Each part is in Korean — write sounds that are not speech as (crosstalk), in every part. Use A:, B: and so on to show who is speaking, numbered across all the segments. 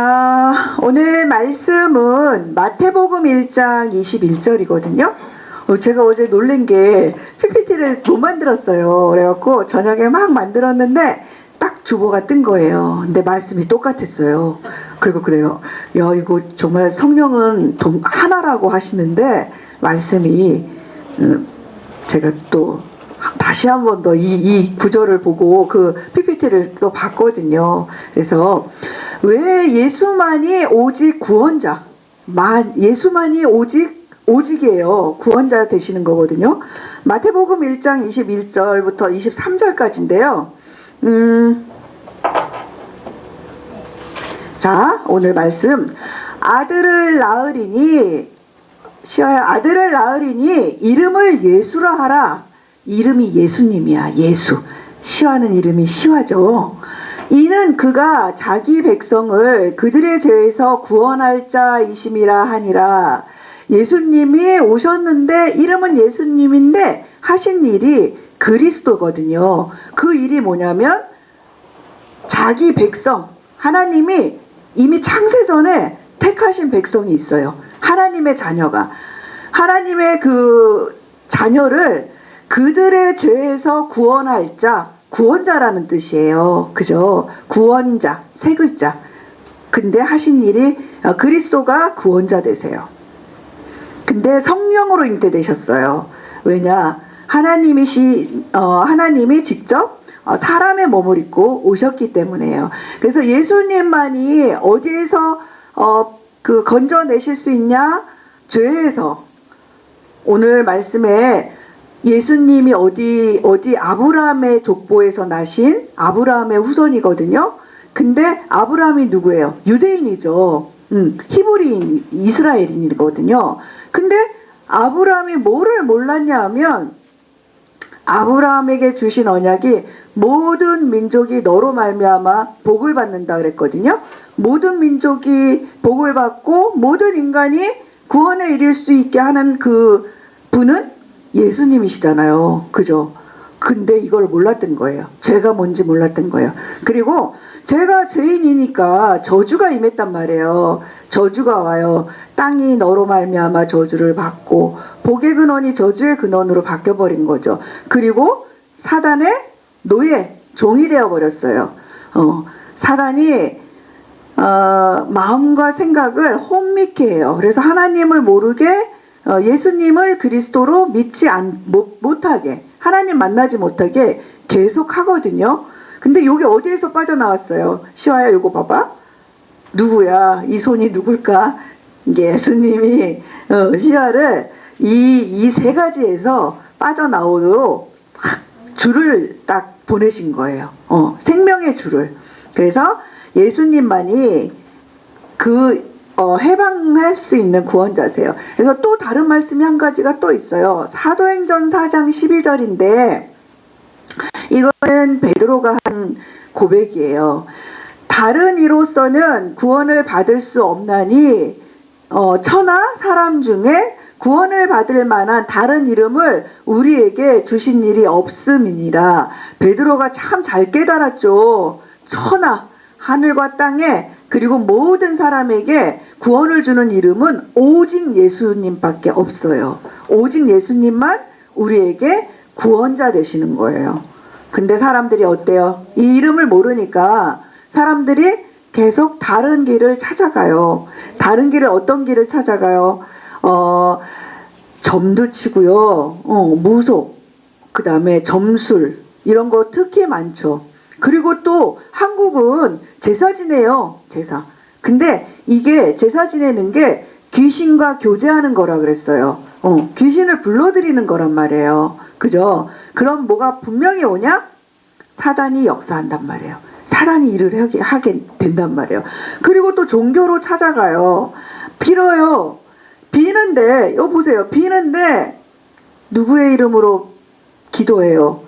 A: 자, 오늘 말씀은 마태복음 1장 21절이거든요. 어, 제가 어제 놀란 게 PPT를 못 만들었어요. 그래갖고 저녁에 막 만들었는데 딱 주보가 뜬 거예요. 근데 말씀이 똑같았어요. 그리고 그래요. 야, 이거 정말 성령은 동- 하나라고 하시는데 말씀이 음, 제가 또 다시 한 번 더 이 이 구절을 보고 그 PPT를 또 봤거든요. 그래서 왜 예수만이 오직 구원자, 만 예수만이 오직 오직이에요. 구원자 되시는 거거든요. 마태복음 1장 21절부터 23절까지인데요. 음, 자, 오늘 말씀. 아들을 낳으리니, 아들을 낳으리니 이름을 예수라 하라. 이름이 예수님이야, 예수. 시와는 이름이 시와죠. 이는 그가 자기 백성을 그들의 죄에서 구원할 자이심이라 하니라. 예수님이 오셨는데 이름은 예수님인데 하신 일이 그리스도거든요. 그 일이 뭐냐면 자기 백성, 하나님이 이미 창세 전에 택하신 백성이 있어요. 하나님의 자녀가. 하나님의 그 자녀를 그들의 죄에서 구원할 자, 구원자라는 뜻이에요. 그죠? 구원자, 세 글자. 근데 하신 일이 어, 그리스도가 구원자 되세요. 근데 성령으로 잉태되셨어요. 왜냐? 하나님이시, 어, 하나님이 직접 어, 사람의 몸을 입고 오셨기 때문에요. 그래서 예수님만이 어디에서 어, 그 건져내실 수 있냐? 죄에서. 오늘 말씀에 예수님이 어디 어디 아브라함의 족보에서 나신 아브라함의 후손이거든요. 근데 아브라함이 누구예요? 유대인이죠. 음, 히브리인 이스라엘인이거든요. 근데 아브라함이 뭐를 몰랐냐 하면 아브라함에게 주신 언약이 모든 민족이 너로 말미암아 복을 받는다 그랬거든요. 모든 민족이 복을 받고 모든 인간이 구원에 이를 수 있게 하는 그 분은 예수님이시잖아요. 그죠? 근데 이걸 몰랐던 거예요. 죄가 뭔지 몰랐던 거예요. 그리고 제가 죄인이니까 저주가 임했단 말이에요. 저주가 와요. 땅이 너로 말미암아 저주를 받고 복의 근원이 저주의 근원으로 바뀌어 버린 거죠. 그리고 사단의 노예 종이 되어 버렸어요. 어, 사단이 어, 마음과 생각을 혼미케 해요. 그래서 하나님을 모르게 어, 예수님을 그리스도로 믿지 안, 못, 못하게 하나님 만나지 못하게 계속 하거든요. 근데 여기 어디에서 빠져나왔어요? 시와야 이거 봐봐. 누구야? 이 손이 누굴까? 예수님이 어, 시와를 이 이 세 가지에서 빠져나오도록 확 줄을 딱 보내신 거예요. 어, 생명의 줄을. 그래서 예수님만이 그 어, 해방할 수 있는 구원자세요. 그래서 또 다른 말씀이 한 가지가 또 있어요. 사도행전 4장 12절인데 이거는 베드로가 한 고백이에요. 다른 이로서는 구원을 받을 수 없나니 어, 천하 사람 중에 구원을 받을 만한 다른 이름을 우리에게 주신 일이 없음이니라. 베드로가 참 잘 깨달았죠. 천하 하늘과 땅에 그리고 모든 사람에게 구원을 주는 이름은 오직 예수님밖에 없어요. 오직 예수님만 우리에게 구원자 되시는 거예요. 근데 사람들이 어때요? 이 이름을 모르니까 사람들이 계속 다른 길을 찾아가요. 다른 길을 어떤 길을 찾아가요? 어, 점도 치고요. 어, 무속, 그 다음에 점술, 이런 거 특히 많죠. 그리고 또 한국은 제사 지내요. 제사. 근데 이게 제사 지내는 게 귀신과 교제하는 거라 그랬어요. 어, 귀신을 불러들이는 거란 말이에요. 그죠? 그럼 뭐가 분명히 오냐? 사단이 역사한단 말이에요. 사단이 일을 하게, 하게 된단 말이에요. 그리고 또 종교로 찾아가요. 빌어요. 비는데, 여 보세요. 비는데, 누구의 이름으로 기도해요?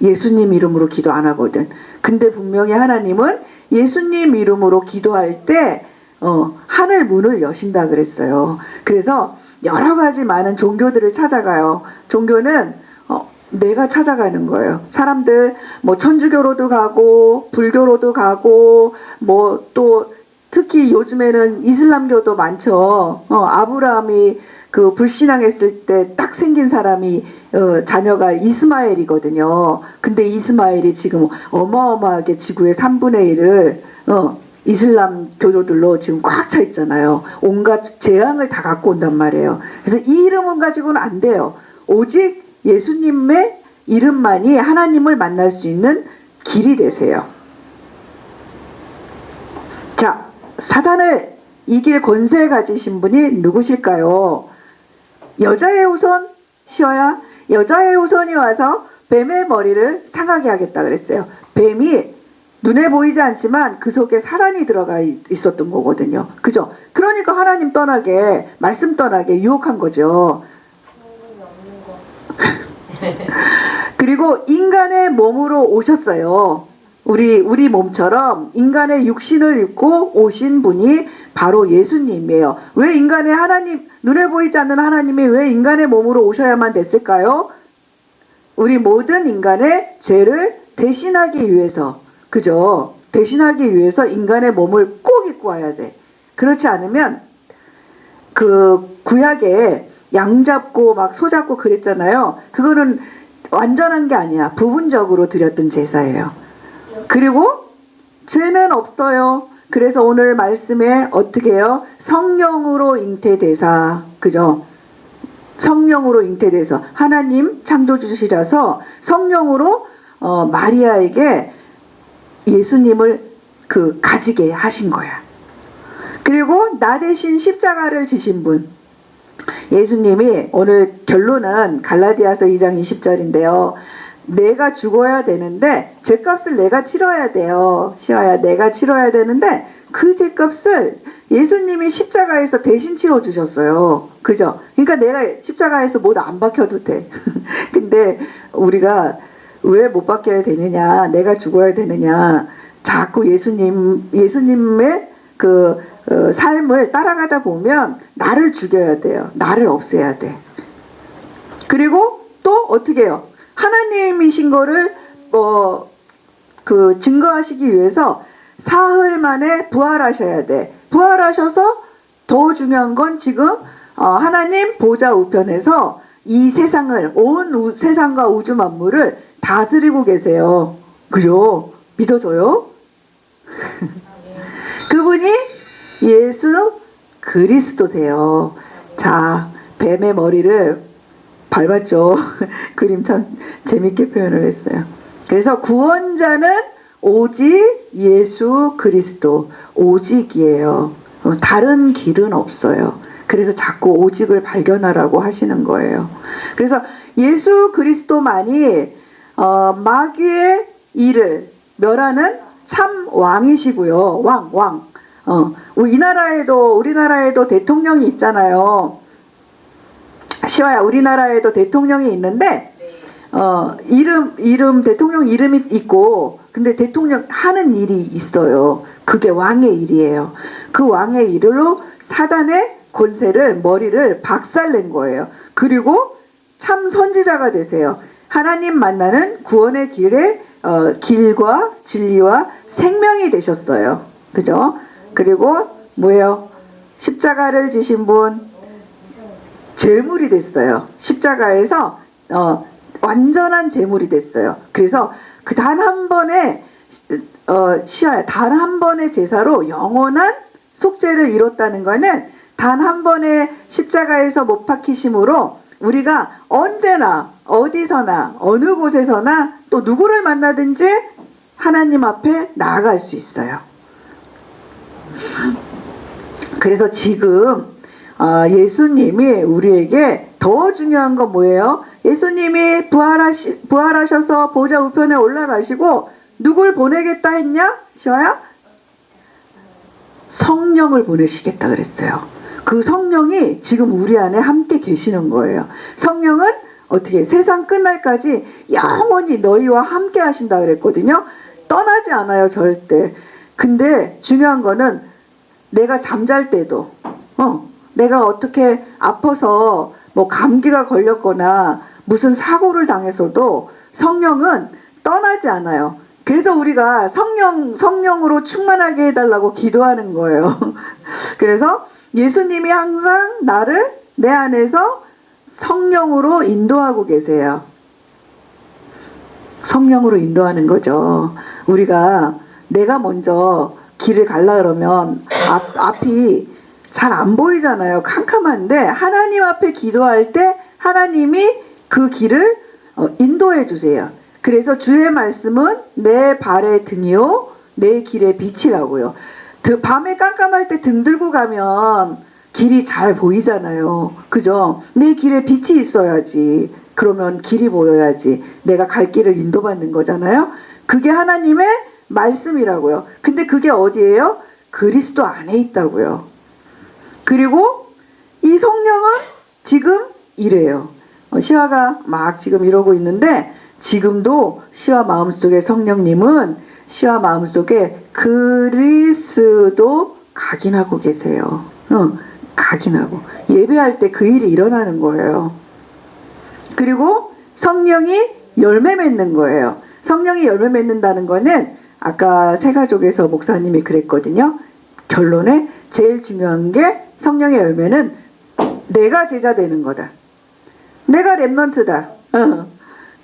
A: 예수님 이름으로 기도 안 하거든. 근데 분명히 하나님은 예수님 이름으로 기도할 때, 어, 하늘 문을 여신다 그랬어요. 그래서 여러 가지 많은 종교들을 찾아가요. 종교는 어, 내가 찾아가는 거예요. 사람들 뭐 천주교로도 가고 불교로도 가고 뭐 또 특히 요즘에는 이슬람교도 많죠. 어, 아브라함이 그 불신앙했을 때 딱 생긴 사람이 어, 자녀가 이스마엘이거든요. 근데 이스마엘이 지금 어마어마하게 지구의 3분의 1을 어, 이슬람 교도들로 지금 꽉 차 있잖아요. 온갖 재앙을 다 갖고 온단 말이에요. 그래서 이 이름은 가지고는 안 돼요. 오직 예수님의 이름만이 하나님을 만날 수 있는 길이 되세요. 자, 사단을 이길 권세 가지신 분이 누구실까요? 여자의 후손 시어야 여자의 후손이 와서 뱀의 머리를 상하게 하겠다 그랬어요. 뱀이 눈에 보이지 않지만 그 속에 사단이 들어가 있- 있었던 거거든요. 그죠? 그러니까 하나님 떠나게 말씀 떠나게 유혹한 거죠. (laughs) 그리고 인간의 몸으로 오셨어요. 우리 우리 몸처럼 인간의 육신을 입고 오신 분이 바로 예수님이에요. 왜 인간의 하나님 눈에 보이지 않는 하나님이 왜 인간의 몸으로 오셔야만 됐을까요? 우리 모든 인간의 죄를 대신하기 위해서 그죠? 대신하기 위해서 인간의 몸을 꼭 입고 와야 돼. 그렇지 않으면 그 구약에 양 잡고 막 소 잡고 그랬잖아요. 그거는 완전한 게 아니야. 부분적으로 드렸던 제사예요. 그리고 죄는 없어요. 그래서 오늘 말씀에 어떻게 해요? 성령으로 잉태대사. 그죠? 성령으로 잉태돼서 하나님 창조주시라서 성령으로 어, 마리아에게 예수님을 그 가지게 하신 거야. 그리고 나 대신 십자가를 지신 분. 예수님이 오늘 결론은 갈라디아서 2장 20절인데요. 내가 죽어야 되는데 죄값을 내가 치러야 돼요. 시아야 내가 치러야 되는데 그 죄값을 예수님이 십자가에서 대신 치러 주셨어요. 그죠? 그러니까 내가 십자가에서 못 안 박혀도 돼. (laughs) 근데 우리가 왜못 박혀야 되느냐? 내가 죽어야 되느냐? 자꾸 예수님 예수님의 그 어, 삶을 따라가다 보면 나를 죽여야 돼요. 나를 없애야 돼. 그리고 또 어떻게 해요? 하나님이신 거를 뭐 그 증거하시기 위해서 사흘 만에 부활하셔야 돼. 부활하셔서 더 중요한 건 지금 어, 하나님 보좌 우편에서 이 세상을 온 우- 세상과 우주 만물을 다스리고 계세요. 그죠? 믿어져요? (laughs) 그분이 예수 그리스도세요. 자, 뱀의 머리를 밟았죠. (laughs) 그림 참 재밌게 표현을 했어요. 그래서 구원자는 오직 예수 그리스도, 오직이에요. 어, 다른 길은 없어요. 그래서 자꾸 오직을 발견하라고 하시는 거예요. 그래서 예수 그리스도만이 어, 마귀의 일을 멸하는 참 왕이시고요. 왕, 왕. 어, 이 나라에도 우리나라에도 대통령이 있잖아요. 시와야 우리나라에도 대통령이 있는데 어, 이름 이름 대통령 이름이 있고 근데 대통령 하는 일이 있어요. 그게 왕의 일이에요. 그 왕의 일로 사단의 권세를 머리를 박살낸 거예요. 그리고 참 선지자가 되세요. 하나님 만나는 구원의 길에 어, 길과 진리와 생명이 되셨어요. 그죠? 그리고 뭐예요? 십자가를 지신 분 제물이 됐어요. 십자가에서 어, 완전한 제물이 됐어요. 그래서 그 단 한 번의 어, 시야 단 한 번의 제사로 영원한 속죄를 이뤘다는 것은 단 한 번의 십자가에서 못 박히심으로 우리가 언제나 어디서나 어느 곳에서나 또 누구를 만나든지 하나님 앞에 나아갈 수 있어요. 그래서 지금 어, 예수님이 우리에게 더 중요한 건 뭐예요? 예수님이 부활하시, 부활하셔서 보좌 우편에 올라가시고 누굴 보내겠다 했냐? 시어야? 성령을 보내시겠다 그랬어요. 그 성령이 지금 우리 안에 함께 계시는 거예요. 성령은 어떻게 세상 끝날까지 영원히 너희와 함께 하신다 그랬거든요. 떠나지 않아요, 절대. 근데 중요한 거는 내가 잠잘 때도, 어, 내가 어떻게 아파서 뭐 감기가 걸렸거나 무슨 사고를 당해서도 성령은 떠나지 않아요. 그래서 우리가 성령 성령으로 충만하게 해달라고 기도하는 거예요. (laughs) 그래서 예수님이 항상 나를 내 안에서 성령으로 인도하고 계세요. 성령으로 인도하는 거죠. 우리가 내가 먼저 길을 갈라 그러면 앞, 앞이 잘 안 보이잖아요. 캄캄한데 하나님 앞에 기도할 때 하나님이 그 길을 어, 인도해 주세요. 그래서 주의 말씀은 내 발의 등이요, 내 길의 빛이라고요. 그 밤에 깜깜할 때 등 들고 가면 길이 잘 보이잖아요. 그죠? 내 길에 빛이 있어야지. 그러면 길이 보여야지. 내가 갈 길을 인도받는 거잖아요. 그게 하나님의 말씀이라고요. 근데 그게 어디예요? 그리스도 안에 있다고요. 그리고 이 성령은 지금 이래요. 어, 시화가 막 지금 이러고 있는데 지금도 시화 마음속에 성령님은 시화 마음속에 그리스도 각인하고 계세요. 어, 각인하고 예배할 때 그 일이 일어나는 거예요. 그리고 성령이 열매 맺는 거예요. 성령이 열매 맺는다는 거는 아까 세가족에서 목사님이 그랬거든요. 결론에 제일 중요한 게 성령의 열매는 내가 제자 되는 거다. 내가 랩런트다. 어.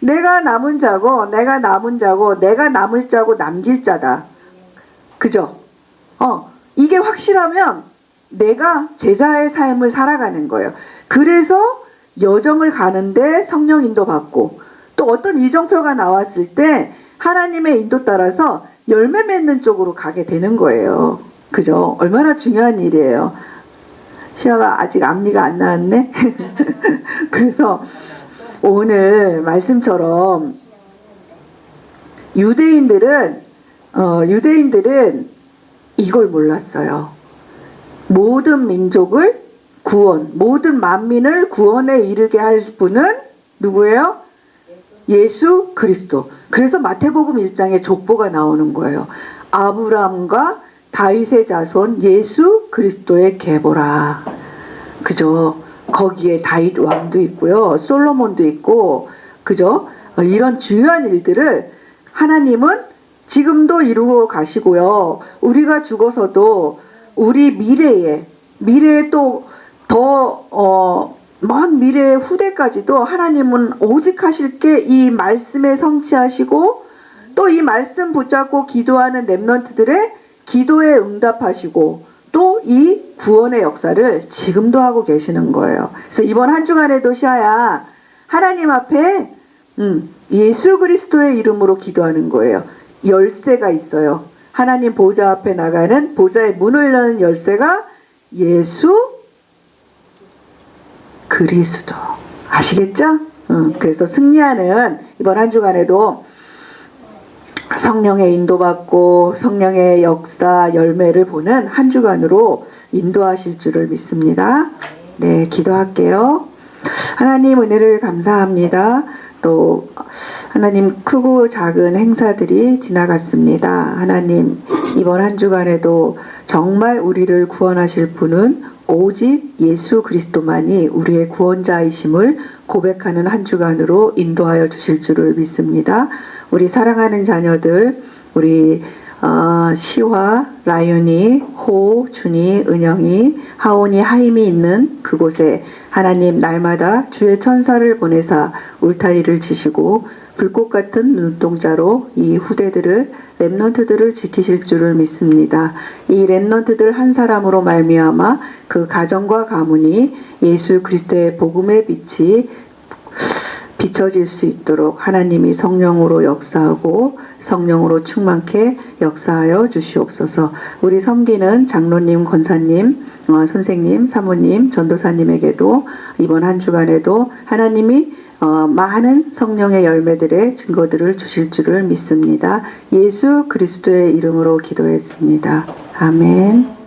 A: 내가 남은 자고, 내가 남은 자고, 내가 남을 자고 남길 자다. 그죠? 어, 이게 확실하면 내가 제자의 삶을 살아가는 거예요. 그래서 여정을 가는데 성령 인도 받고, 또 어떤 이정표가 나왔을 때 하나님의 인도 따라서 열매 맺는 쪽으로 가게 되는 거예요. 그죠? 얼마나 중요한 일이에요. 시아가 아직 앞니가 안 나왔네? (laughs) 그래서 오늘 말씀처럼 유대인들은 어, 유대인들은 이걸 몰랐어요. 모든 민족을 구원, 모든 만민을 구원에 이르게 할 분은 누구예요? 예수 그리스도. 그래서 마태복음 1장에 족보가 나오는 거예요. 아브람과 다윗의 자손 예수 그리스도의 계보라. 그죠? 거기에 다윗 왕도 있고요. 솔로몬도 있고, 그죠? 어, 이런 중요한 일들을 하나님은 지금도 이루고 가시고요. 우리가 죽어서도 우리 미래에, 미래에 또 더, 어, 먼 미래의 후대까지도 하나님은 오직 하실 게 이 말씀에 성취하시고 또 이 말씀 붙잡고 기도하는 랩런트들의 기도에 응답하시고 또 이 구원의 역사를 지금도 하고 계시는 거예요. 그래서 이번 한 주간에도 시아야 하나님 앞에 음, 예수 그리스도의 이름으로 기도하는 거예요. 열쇠가 있어요. 하나님 보좌 앞에 나가는 보좌의 문을 여는 열쇠가 예수 그리스도 아시겠죠? 음, 그래서 승리하는 이번 한 주간에도 성령의 인도받고 성령의 역사 열매를 보는 한 주간으로 인도하실 줄을 믿습니다. 네, 기도할게요. 하나님 은혜를 감사합니다. 또 하나님 크고 작은 행사들이 지나갔습니다. 하나님 이번 한 주간에도 정말 우리를 구원하실 분은 오직 예수 그리스도만이 우리의 구원자이심을 고백하는 한 주간으로 인도하여 주실 줄을 믿습니다. 우리 사랑하는 자녀들, 우리 어, 시화, 라윤이, 호, 준이, 은영이, 하온이, 하임이 있는 그곳에 하나님 날마다 주의 천사를 보내사 울타리를 지시고 불꽃 같은 눈동자로 이 후대들을 랩넌트들을 지키실 줄을 믿습니다. 이 랩넌트들 한 사람으로 말미암아 그 가정과 가문이 예수 그리스도의 복음의 빛이 비춰질 수 있도록 하나님이 성령으로 역사하고 성령으로 충만케 역사하여 주시옵소서. 우리 섬기는 장로님, 권사님, 어, 선생님, 사모님, 전도사님에게도 이번 한 주간에도 하나님이 어, 많은 성령의 열매들의 증거들을 주실 줄을 믿습니다. 예수 그리스도의 이름으로 기도했습니다. 아멘.